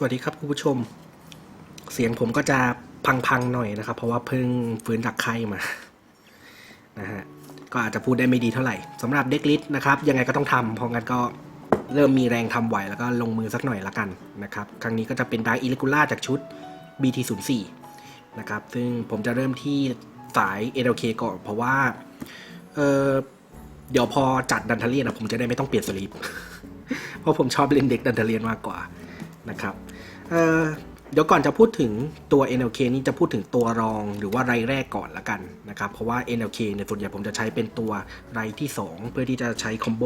สวัสดีครับคุณผู้ชม เสียงผมก็จะพังๆหน่อยนะครับ เพราะว่าเพิ่งฟื้นจากไข้มานะฮะก็อาจจะพูดได้ไม่ดีเท่าไหร่สำหรับเด็กลิสนะครับ ยังไงก็ต้องทำเพราะงั้นก็เริ่มมีแรงทำไหวแล้วก็ลงมือสักหน่อยละกันนะครับ ครั้งนี้ก็จะเป็นไดอิเลกูล่าจากชุด BT04 นะครับ ซึ่งผมจะเริ่มที่สาย LK ก่อนเพราะว่าเออเดี๋ยวพอจัดดันทเลียนนะผมจะได้ไม่ต้องเปลี่ยนสลีปเพราะผมชอบเล่นเด็กดันทเลียนมากกว่านะครับ เอ่อเดี๋ยวก่อนจะพูดถึงตัว NLK นี่จะพูดถึงตัวรองหรือว่าไรแรกก่อนละกันนะครับ เพราะว่า NLK เนี่ยส่วนใหญ่ผมจะใช้เป็นตัวไรที่ 2 เพื่อที่จะใช้คอมโบ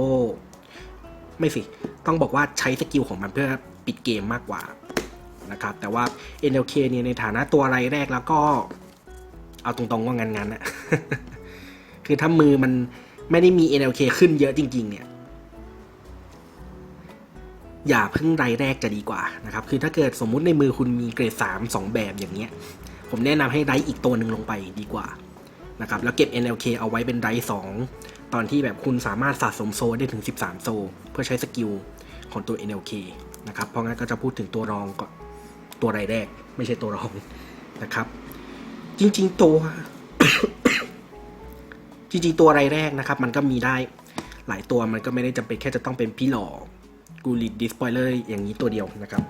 ไม่สิ ต้องบอกว่าใช้สกิลของมันเพื่อปิดเกมมากกว่านะครับ แต่ว่า NLK เนี่ยในฐานะตัวไรแรกแล้วก็ เอาตรงๆว่างันๆนะคือถ้ามือมันไม่ได้มี NLK ขึ้นเยอะจริง ๆ เนี่ย อย่าเพิ่งไรแรกจะดีกว่านะครับคือถ้าเกิดสมมุติในมือคุณมีเกรด3 2 แบบอย่างเงี้ยผมแนะนำให้ไรอีกตัวหนึ่งลงไปดีกว่านะครับแล้วเก็บ NLK เอาไว้เป็นไร2ตอนที่แบบคุณสามารถสะสมโซได้ถึง 13 โซ เพื่อใช้สกิลของตัว NLK นะครับเพราะงั้นก็จะพูดถึงตัวรองก่อนตัวไรแรก ไม่ใช่ตัวรองนะครับ จริงๆตัว จริงๆตัวไรแรกนะครับ มันก็มีได้หลายตัวมันก็ไม่ได้จำเป็นแค่จะต้องเป็นพี่หล่อ กูริดดิสปอยเลอร์อย่างนี้ตัวเดียวนะครับ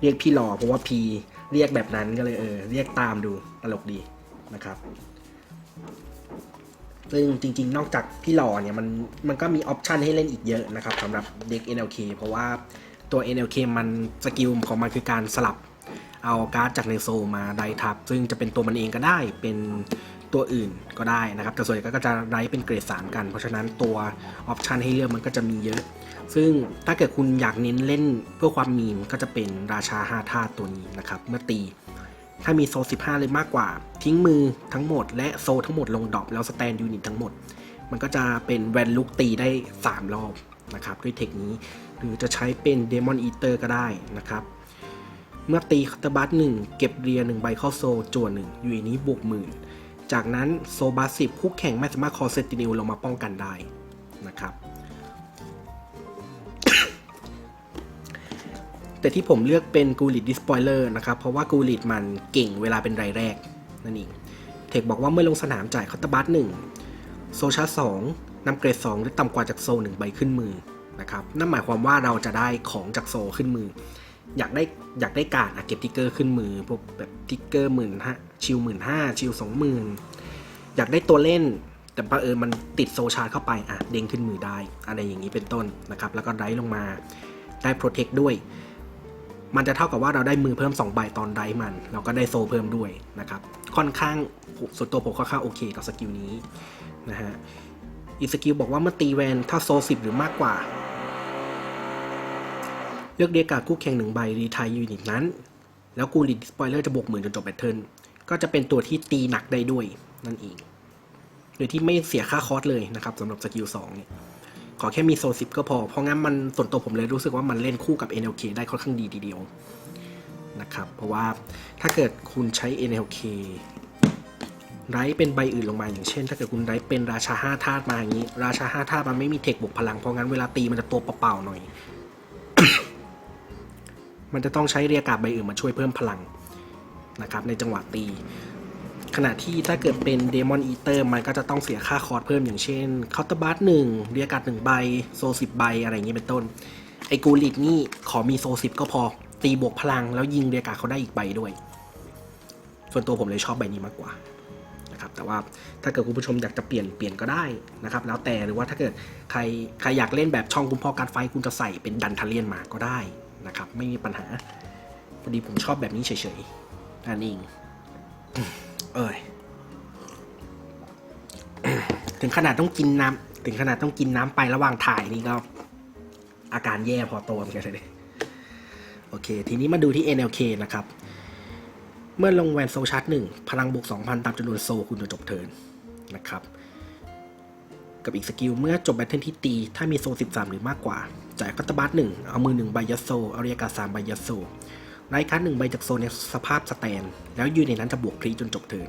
เรียกพี่หล่อเพราะว่าพีเรียกแบบนั้นก็เลยเออเรียกตามดูตลกดีนะครับ ซึ่งจริงๆ นอกจากพี่หล่อเนี่ยมันมันก็มีออปชันให้เล่นอีกเยอะนะครับสำหรับเด็ก NLK เพราะว่าตัว NLK มันสกิลของมันคือการสลับเอาการ์ดจากในโซมาไดทับ ซึ่งจะเป็นตัวมันเองก็ได้เป็น ตัวอื่นก็ได้นะครับ แต่ส่วนใหญ่ก็จะไดเป็นเกรด 3 กัน เพราะฉะนั้นตัวออปชันให้เลือกมันก็จะมีเยอะ ซึ่งถ้าเกิดคุณอยากเน้นเล่นเพื่อความมีมก็จะเป็นราชา5ธาตุตัวนี้นะครับ เมื่อตี ถ้ามีโซ15 เลยมากกว่า ทิ้งมือทั้งหมด และโซทั้งหมดลงดอปแล้วสแตนยูนิตทั้งหมด มันก็จะเป็นแวนลุกตีได้ 3 รอบนะครับด้วยเทคนี้ หรือจะใช้เป็นเดมอนอีเตอร์ก็ได้นะครับเมื่อตีคัตบัสหนึ่งเก็บเรียหนึ่งใบเข้าโซลจวนหนึ่งอยู่ในนี้บวกหมื่น จากนั้นโซบัสสิบคู่แข่งไม่สามารถคอเซตินิลลงมาป้องกันได้นะครับ แต่ที่ผมเลือกเป็นกูริดดิสปอยเลอร์นะครับ เพราะว่ากูริดมันเก่งเวลาเป็นรายแรกนั่นเองเทคบอกว่าเมื่อลงสนามจ่ายคอตบัสหนึ่งโซชาร์สองนำเกรด2หรือต่ำกว่าจากโซหนึ่งใบขึ้นมือนะครับ นั่นหมายความว่าเราจะได้ของจากโซขึ้นมือ อยากได้อยากได้การ์ดอะเก็บทิกเกอร์ขึ้นมือพวกแบบทิกเกอร์หมื่นห้าชิลหมื่นห้าชิลสองหมื่นอยากได้ตัวเล่น แต่บังเอิญมันติดโซชาร์เข้าไปอะเด้งขึ้นมือได้ อะไรอย่างนี้เป็นต้นนะครับ แล้วก็ไดลงมาได้โปรเทคด้วย มันจะเท่ากับว่าเราได้มือเพิ่ม2ใบตอนไดมัน เราก็ได้โซเพิ่มด้วยนะครับ ค่อนข้างส่วนตัวผมค่อนข้างโอเคกับสกิลนี้นะฮะอีกสกิลบอกว่าเมื่อตีแวนถ้าโซสิบหรือมากกว่า เลือกเดียการคู่แข่งหนึ่งใบรีไทยยูนิตนั้น แล้วกูริดสปอยเลอร์จะบวกหมื่นจนจบแบทเทิลก็จะเป็นตัวที่ตีหนักได้ด้วยนั่นเอง โดยที่ไม่เสียค่าคอสเลยนะครับสำหรับสกิล2เนี่ยขอแค่มีโซซิปก็พอ เพราะงั้นมันส่วนตัวผมเลยรู้สึกว่ามันเล่นคู่กับ NLK ได้ค่อนข้างดีทีเดียวนะครับ เพราะว่าถ้าเกิดคุณใช้ NLK ไรเป็นใบอื่นลงมาอย่างเช่น ถ้าเกิดคุณไรเป็นราชาห้าธาตุมาอย่างนี้ ราชาห้าธาตุมันไม่มีเทคบวกพลังเพราะงั้นเวลาตีมันจะตัวเปล่าๆหน่อย มันจะต้องใช้เรียการ์ใบอื่นมาช่วยเพิ่มพลังนะครับในจังหวะตี ขณะที่ถ้าเกิดเป็นเดมอนอีเตอร์มันก็จะต้องเสียค่าคอร์สเพิ่มอย่างเช่นเคาน์เตอร์บัสหนึ่งเรียการ์ดหนึ่งใบ โซสิบใบอะไรอย่างนี้เป็นต้น ไอ้กูริดนี่ขอมีโซสิบก็พอตีบวกพลังแล้วยิงเรียการ์ดเขาได้อีกใบด้วย ส่วนตัวผมเลยชอบใบนี้มากกว่านะครับแต่ว่าถ้าเกิดคุณผู้ชมอยากจะเปลี่ยนเปลี่ยนก็ได้นะครับ แล้วแต่หรือว่าถ้าเกิดใครใครอยากเล่นแบบช่องคุณพ่อการไฟคุณจะใส่เป็นดันทาเลียนมาก็ได้ นะครับไม่มีปัญหาพอดีผมชอบแบบนี้เฉยๆนั่นเองเอ้ยถึงขนาดต้องกินน้ำถึงขนาดต้องกินน้ำไประหว่างถ่ายนี่ก็ อาการแย่พอตัวเหมือนกันเลยโอเค ทีนี้มาดูที่ NLK นะครับ เมื่อลงแวนโซชาร์จหนึ่งพลังบวก 2,000 ตามจำนวนโซคุณจะจบเทิร์นนะครับ กับอีกสกิลเมื่อจบแบทเทิลที่ตี ถ้ามีโซ 13 หรือมากกว่า จ่ายคัตตอร์บัสหนึ่งเอามือหนึ่งใบยัดโซเอาเรียการ์สามใบยัดโซไร้คัร์ดหนึ่งใบจากโซในสภาพสแตน แล้วยืนในนั้นจะบวกครีจนจบเทิน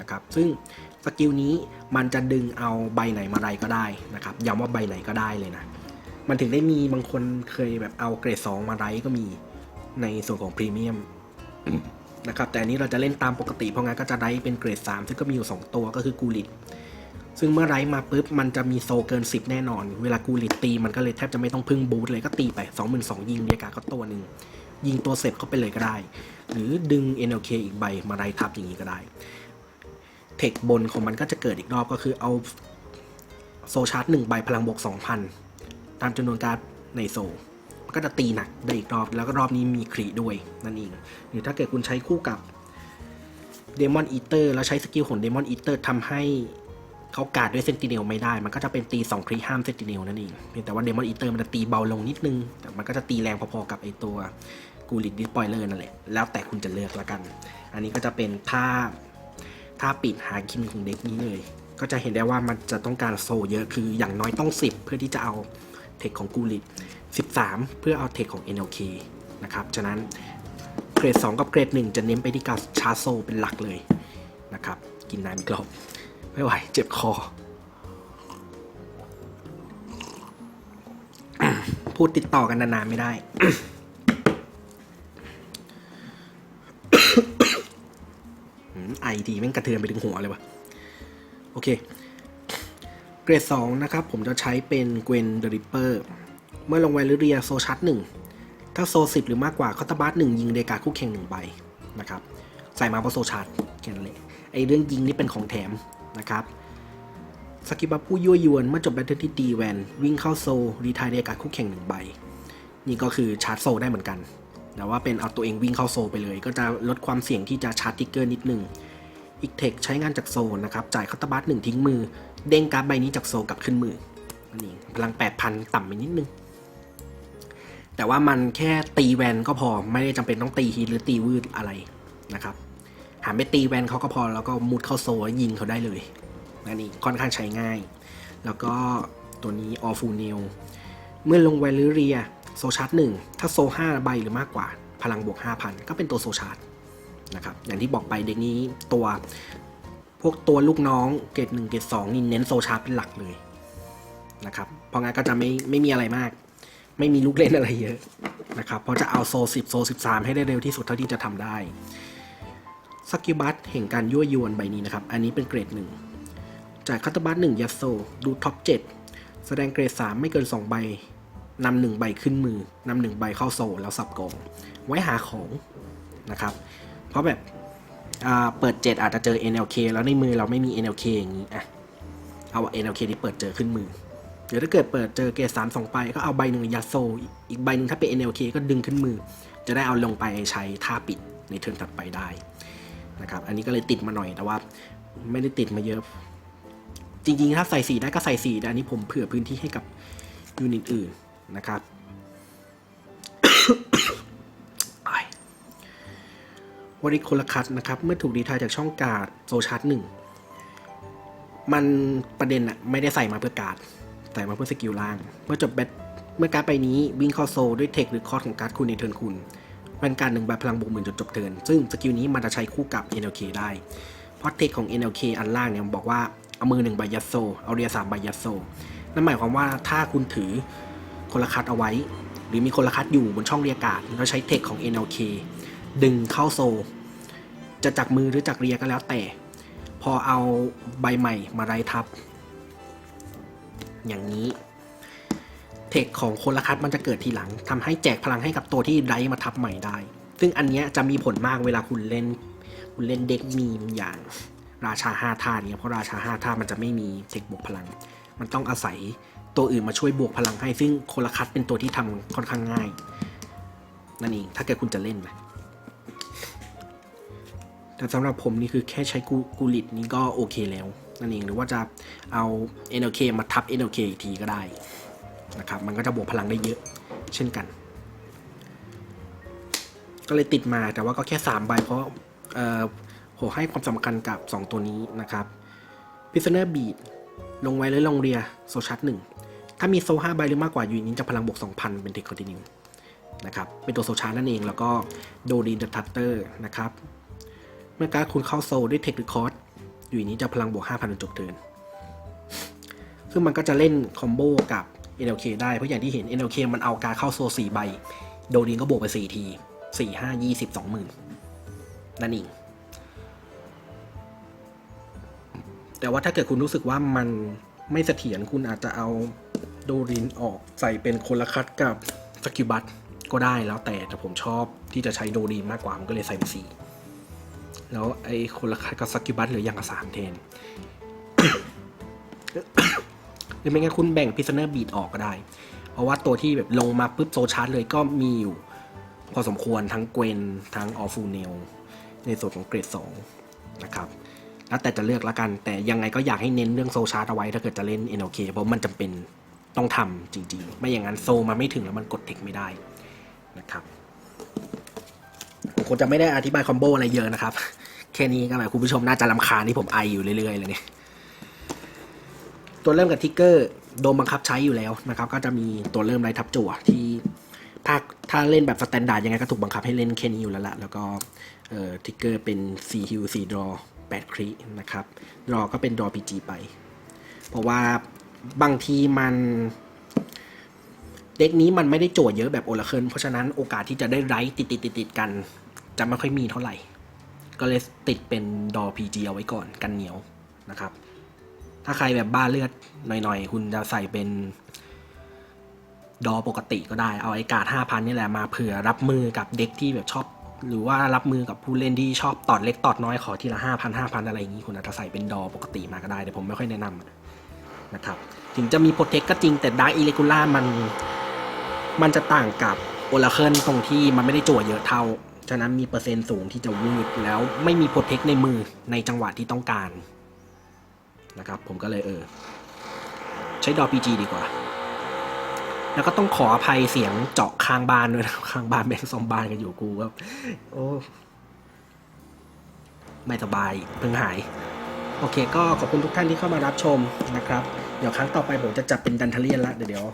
นะครับซึ่งสกิลนี้มันจะดึงเอาใบไหนมาไรก็ได้นะครับย้ำว่าใบไหนก็ได้เลยนะมันถึงได้มีบางคนเคยแบบเอาเกรด2มาไรก็มีในส่วนของพรีเมียมนะครับแต่อันนี้เราจะเล่นตามปกติเพราะงั้นก็จะได้เป็นเกรด3ซึ่งก็มีอยู่ 2 ตัวก็คือกูลิต ซึ่งเมื่อไรมาปุ๊บมันจะมีโซเกิน 10 แน่นอน เวลากูลิตตีมันก็เลยแทบจะไม่ต้องพึ่งบูทเลยก็ตีไป 22,000ยิงเดียกาก็ตัวหนึ่งยิงตัวเสร็จเข้าไปเลยก็ได้ หรือดึง NLK อีกใบมาไล่ทับอย่างนี้ก็ได้ เทคบนของมันก็จะเกิดอีกรอบก็คือเอาโซชาร์จหนึ่งใบพลังบวก2,000 ตามจำนวนการในโซก็จะตีหนักได้อีกรอบแล้วก็รอบนี้มีครีด้วยนั่นเองหรือถ้าเกิดคุณใช้คู่กับเดมอนอีเตอร์แล้วใช้สกิลของเดมอนอีเตอร์ทำให้ เขาการดด้วยเซนติเนลไม่ได้ มันก็จะเป็นตี2ครีห้ามเซนติเนลนั่นเองเพียงแต่ว่าเดมอนอีเตอร์มันจะตีเบาลงนิดนึง แต่มันก็จะตีแรงพอๆกับไอตัวกูลิดดิสปอยเลอร์นั่นแหละ แล้วแต่คุณจะเลือกละกัน อันนี้ก็จะเป็นท่าท่าปิดหาคิมของเด็กนี้เลย ก็จะเห็นได้ว่ามันจะต้องการโซเยอะคืออย่างน้อยต้อง 10 เพื่อที่จะเอาเทคของกูลิด13 เพื่อเอาเทคของ NLK นะครับฉะนั้นเกรด 2 กับเกรด 1 จะเน้นไปที่การชาร์โซเป็นหลักเลยนะครับ กินน้ำอีกรอบ ไม่ไหว เจ็บคอ พูดติดต่อกันนานๆไม่ได้ ไอทีแม่งกระเทือนไปถึงหัวเลยวะโอเค เกรด 2 นะครับ ผมจะใช้เป็นเกวนเดริปเปอร์เมื่อลงไวลิเรียโซชาร์จ1ถ้าโซ10หรือมากกว่าคอตบัสหนึ่งยิงเดกาคู่แข่งหนึ่งใบนะครับ ใส่มาเพราะโซชาร์จแค่นั้นเลยไอเรื่องยิงนี่เป็นของแถม นะครับสกิบับผู้ยั่วยวนเมื่อจบแบตเทิลที่ดีแวนวิ่งเข้าโซรีทายเดกาคู่แข่งหนึ่งใบ นี่ก็คือชาร์จโซได้เหมือนกัน แต่ว่าเป็นเอาตัวเองวิ่งเข้าโซไปเลย ก็จะลดความเสี่ยงที่จะชาร์จติ๊กเกอร์นิดนึงอีกเทคใช้งานจากโซนนะครับจ่ายคาตบัสหนึ่งทิ้งมือ เด้งการ์ดใบนี้จากโซกลับขึ้นมือนั่นเองพลัง 8,000 ต่ำไปนิดนึง แต่ว่ามันแค่ตีแวนก็พอไม่ได้จำเป็นต้องตีฮีหรือตีวืดอะไรนะครับ หาไปตีแวนเขาก็พอแล้วก็มุดเข้าโซแล้วยิงเขาได้เลยนั่นเองค่อนข้างใช้ง่าย แล้วก็ตัวนี้ออฟูเนลเมื่อลงไวลิเรียโซชาร์จหนึ่งถ้าโซ5ใบหรือมากกว่า พลังบวก 5,000 ก็เป็นตัวโซชาร์จนะครับอย่างที่บอกไปเด็กนี้ตัวพวกตัวลูกน้องเกรดหนึ่งเกรดสองนี่เน้นโซชาร์จเป็นหลักเลยนะครับเพราะงั้นก็จะไม่ไม่มีอะไรมาก ไม่มีลูกเล่นอะไรเยอะนะครับเพราะจะเอาโซสิบโซสิบสามให้ได้เร็วที่สุดเท่าที่จะทำได้ สกิบัตแห่งการยั่วยวนใบนี้นะครับ อันนี้เป็นเกรดหนึ่งจ่ายคัตตอร์บัตหนึ่งยัดโซ ดูท็อปเจ็ดแสดงเกรดสามไม่เกินสองใบนำหนึ่งใบขึ้นมือนำหนึ่งใบเข้าโซแล้วสับกอง ไว้หาของนะครับ เพราะแบบเปิด 7 อาจจะเจอ NLK แล้วในมือเราไม่มี NLK อย่างนี้อะเอา NLK ที่เปิดเจอขึ้นมือเดี๋ยวถ้าเกิดเปิดเจอเกรดสามสองไปก็เอาใบหนึ่งยัดโซ อีกใบหนึ่งถ้าเป็น NLK ก็ดึงขึ้นมือ จะได้เอาลงไปใช้ท่าปิดในเทิร์นถัดไปได้ นะครับ อันนี้ก็เลยติดมาหน่อยแต่ว่า ไม่ได้ติดมาเยอะ จริงๆ ถ้าใส่สีได้ก็ใส่สีแต่อันนี้ผมเผื่อพื้นที่ให้กับยูนิตอื่นนะครับอ้ายวริโคลคัสนะครับ เมื่อถูกดีทายจากช่องการ์ดโซชาร์ตหนึ่งมันประเด็นอะไม่ได้ใส่มาเพื่อการ์ดใส่มาเพื่อสกิลล่าง เมื่อจบแบตเมื่อการไปนี้วิ่งเข้าโซด้วยเทคหรือคอร์สของการ์ดคุณในเทิร์นคุณ เป็นการหนึ่งใบพลังบวกหมื่นจนจบเทินซึ่งสกิลนี้มันจะใช้คู่กับ NLK ได้เพราะเทคของ NLK อันล่างเนี่ยมันบอกว่าเอามือหนึ่งใบยัดโซ เอาเรียสามใบยัดโซ นั่นหมายความว่าถ้าคุณถือคนละคัดเอาไว้ หรือมีคนละคัดอยู่บนช่องเรียการ์ดแล้วใช้เทคของ NLK ดึงเข้าโซ จะจากมือหรือจากเรียก็แล้วแต่ พอเอาใบใหม่มาไล่ทับ อย่างนี้ เทคของคนละคัดมันจะเกิดทีหลังทำให้แจกพลังให้กับตัวที่ไดมาทับใหม่ได้ ซึ่งอันนี้จะมีผลมากเวลาคุณเล่น คุณเล่นเด็กมีมอย่างราชาห้าท่าเนี่ยเพราะราชาห้าท่ามันจะไม่มีเทคบวกพลัง มันต้องอาศัยตัวอื่นมาช่วยบวกพลังให้ ซึ่งคนละคัดเป็นตัวที่ทำค่อนข้างง่าย นั่นเอง ถ้าเกิดคุณจะเล่นนะแต่สำหรับผมนี่คือแค่ใช้กูกูลิตนี้ก็โอเคแล้ว นั่นเองหรือว่าจะเอา NLK มาทับ NLK อีกทีก็ได้ นะครับมันก็จะบวกพลังได้เยอะเช่นกัน ก็เลยติดมาแต่ว่าก็แค่3ใบเพราะเอ่อผมให้ความสำคัญกับ 2 ตัวนี้นะครับ Prisoner Beat ลงไว้เลยลงเรียโซชัดหนึ่งถ้ามีโซ5ใบหรือมากกว่ายูนิตจะพลังบวก 2,000 เป็นเทคคอนติเนียนะครับเป็นตัวโซชาร์นั่นเองแล้วก็โดดีนเดอะทัตเตอร์นะครับ เมื่อการคุณเข้าโซด้วยเทคหรือคอร์สอยู่นี้จะพลังบวก 5,000จนจบเทินซึ่งมันก็จะเล่นคอมโบกับ NLK ได้ เพราะอย่างที่เห็น NLK มันเอาการเข้าโซล4ใบ โดนินก็บวกไป 4 ทีสี่ห้ายี่สิบสองหมื่นนั่นเองแต่ว่าถ้าเกิดคุณรู้สึกว่ามันไม่เสถียรคุณอาจจะเอาโดรินออกใส่เป็นคนละคัดกับสกิบัตก็ได้แล้วแต่แต่ผมชอบที่จะใช้โดรินมากกว่ามันก็เลยใส่เป็นสี่แล้วไอ้คนละคัดกับสกิบัตเหลืออย่างละสามแทน รือไม่งั้นคุณแบ่งพิซเนอร์บีดออกก็ได้ เพราะว่าตัวที่แบบลงมาปุ๊บโซชาร์จเลยก็มีอยู่พอสมควรทั้งเกวนทั้งออฟูเนลในส่วนของเกรด2นะครับแล้วแต่จะเลือกละกัน แต่ยังไงก็อยากให้เน้นเรื่องโซชาร์จเอาไว้ถ้าเกิดจะเล่น NLK เพราะมันจำเป็นต้องทำจริงๆ ไม่อย่างนั้นโซมาไม่ถึงแล้วมันกดเทคไม่ได้นะครับผมคงจะไม่ได้อธิบายคอมโบอะไรเยอะนะครับ แค่นี้ก็หมายคุณผู้ชมน่าจะลำคาญที่ผมไออยู่เรื่อยๆเลยเนี่ย ตัวเริ่มกับทิกเกอร์โดมบังคับใช้อยู่แล้วนะครับ ก็จะมีตัวเริ่มไรทับจั่วที่ถ้าถ้าเล่นแบบสแตนดาร์ดยังไงก็ถูกบังคับให้เล่นแค่นี้อยู่แล้วละแล้วก็เอ่อทิกเกอร์เป็น4ฮิว4ดรอ8ครีนะครับดรอก็เป็นดรอ PG ไป เพราะว่าบางทีมันเด็กนี้มันไม่ได้โจทย์เยอะแบบโอลาเคิลเพราะฉะนั้นโอกาสที่จะได้ไรติดติดติดติดกัน จะไม่ค่อยมีเท่าไหร่ ก็เลยติดเป็นดอ PG เอาไว้ก่อนกันเหนียวนะครับ ถ้าใครแบบบ้าเลือดหน่อยๆ คุณจะใส่เป็น ดอปกติก็ได้ เอาไอ้กาดห้าพันนี่แหละมาเผื่อรับมือกับเด็กที่แบบชอบ หรือว่ารับมือกับผู้เล่นที่ชอบตอดเล็กตอดน้อยขอทีละห้าพันห้าพันอะไรอย่างนี้คุณอาจจะใส่เป็นดอปกติมาก็ได้แต่ผมไม่ค่อยแนะนำนะครับ ถึงจะมีโปรเทคก็จริงแต่ดาร์ i อิเลกูล่ามันมันจะต่างกับโอลาเคิลตรงที่มันไม่ได้จั่วเยอะเท่า ฉะนั้นมีเปอร์เซ็นต์สูงที่จะวืดแล้วไม่มีโปรเทคในมือในจังหวะที่ต้องการ นะครับ ผมก็เลยเออ ใช้ดอ PG ดีกว่า แล้วก็ต้องขออภัยเสียงเจาะข้างบ้านด้วยนะข้างบ้านแม่งซอมบ้านกันอยู่กูก็โอ้ไม่สบายเพิ่งหาย โอเค ก็ขอบคุณทุกท่านที่เข้ามารับชมนะครับ เดี๋ยวครั้งต่อไปผมจะจัดเป็นดันทเลียนละเดี๋ยว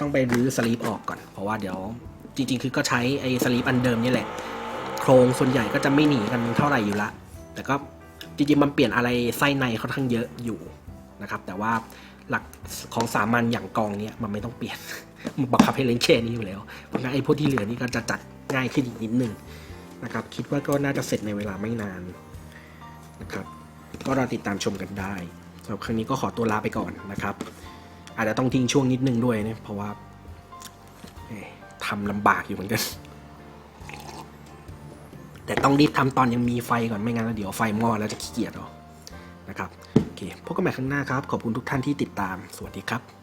ต้องไปรื้อสลีปออกก่อน เพราะว่าเดี๋ยวจริง ๆ คือก็ใช้ไอ้สลีปอันเดิมนี่แหละ โครงส่วนใหญ่ก็จะไม่หนีกันเท่าไหร่อยู่ละ แต่ก็ จริงๆมันเปลี่ยนอะไรไส้ในค่อนข้างเยอะอยู่นะครับ แต่ว่าหลักของสามัญอย่างกองเนี้ยมันไม่ต้องเปลี่ยนมันบังคับให้เล่นแค่นี้อยู่แล้ว เพราะงั้นไอ้พวกที่เหลือนี่ก็จะจัดง่ายขึ้นอีกนิดนึงนะครับ คิดว่าก็น่าจะเสร็จในเวลาไม่นานนะครับ ก็รอติดตามชมกันได้สำหรับครั้งนี้ก็ขอตัวลาไปก่อนนะครับ อาจจะต้องทิ้งช่วงนิดนึงด้วยเนะเพราะว่าทำลำบากอยู่เหมือนกัน แต่ต้องรีบทำตอนยังมีไฟก่อนไม่งั้นเดี๋ยวไฟมอดแล้วจะขี้เกียจเอานะครับโอเคพบกันใหม่ครั้งหน้าครับ ขอบคุณทุกท่านที่ติดตามสวัสดีครับ